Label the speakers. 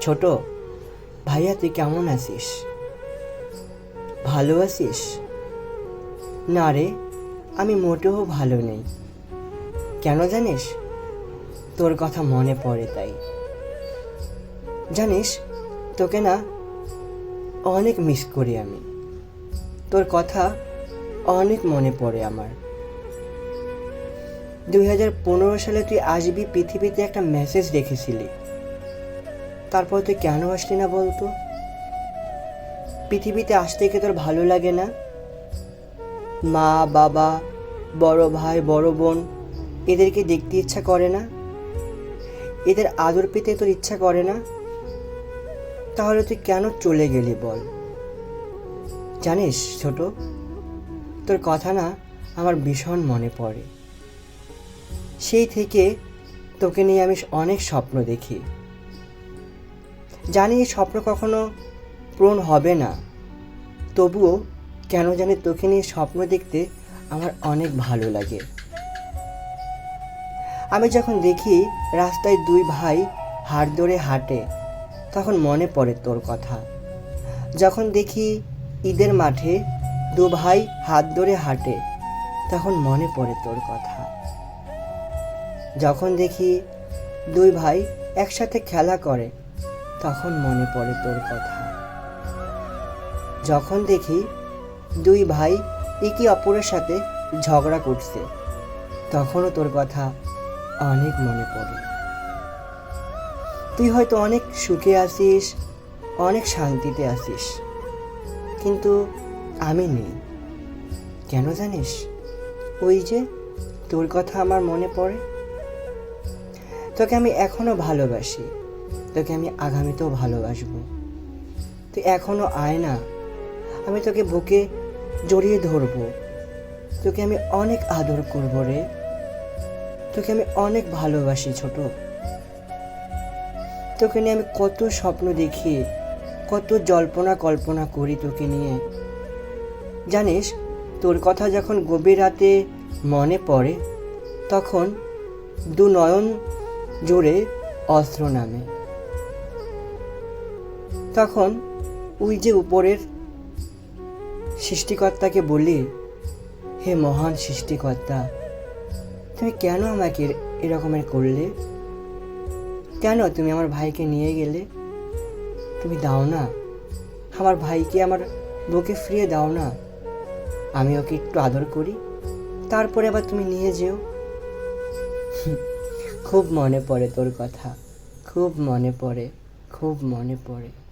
Speaker 1: ছোট, ভাইয়া তুই কেমন আছিস? ভালো আছিস? না রে, আমি মোটেও ভালো নেই। কেন জানিস? তোর কথা মনে পড়ে তাই। জানিস, তোকে না অনেক মিস করি আমি। তোর কথা অনেক মনে পড়ে আমার। দুই হাজার পনেরো সালে তুই আসবি পৃথিবীতে একটা মেসেজ রেখেছিলি তারপর তুই কেন আসলি না বলতো? পৃথিবীতে আসতে কি তোর ভালো লাগে না? মা, বাবা, বড় ভাই, বড় বোন এদেরকে দেখতে ইচ্ছা করে না? এদের আদর পেতে তোর ইচ্ছা করে না? তাহলে তুই কেন চলে গেলি বল? জানিস ছোট, তোর কথা না আমার ভীষণ মনে পড়ে। সেই থেকে তোকে নিয়ে আমি অনেক স্বপ্ন দেখি। জানি স্বপ্ন কখনো পূরণ হবে না। তবুও কেন জানি তোকে নিয়ে স্বপ্ন দেখতে আমার অনেক ভালো লাগে। আমি যখন দেখি রাস্তায় দুই ভাই হাড় ধরে হাঁটে, তখন মনে পড়ে তোর কথা। যখন দেখি ঈদের মাঠে দু ভাই হাত ধরে হাঁটে, তখন মনে পড়ে তোর কথা। যখন দেখি দুই ভাই একসাথে খেলা করে তখন মনে পড়ে তোর কথা। যখন দেখি দুই ভাই একে অপরের সাথে ঝগড়া করছে, তখনও তোর কথা অনেক মনে পড়ে। তুই হয়তো অনেক সুখে আসিস অনেক শান্তিতে আসিস কিন্তু আমি নেই। কেন জানিস? ওই যে তোর কথা আমার মনে পড়ে। তোকে আমি এখনও ভালোবাসি। তোকে আমি আগামীতেও ভালোবাসবো। তুই এখনও আয় না। আমি তোকে বুকে জড়িয়ে ধরবো। তোকে আমি অনেক আদর করব রে। তোকে আমি অনেক ভালোবাসি ছোট। তোকে নিয়ে আমি কত স্বপ্ন দেখি, কত জল্পনা কল্পনা করি তোকে নিয়ে। জানিস, তোর কথা যখন গভীর রাতে মনে পড়ে, তখন দু নয়ন জোরে অস্ত্র নামে। তখন ওই যে উপরের সৃষ্টিকর্তাকে বলি হে মহান সৃষ্টিকর্তা, তুমি কেন আমাকে এরকমের করলে? কেন তুমি আমার ভাইকে নিয়ে গেলে? তুমি দাও না। আমার ভাইকে আমার বুকে ফিরিয়ে দাও না। আমি ওকে একটু আদর করি, তারপরে আবার তুমি নিয়ে যেও। খুব মনে পড়ে তোর কথা। খুব মনে পড়ে, খুব মনে পড়ে।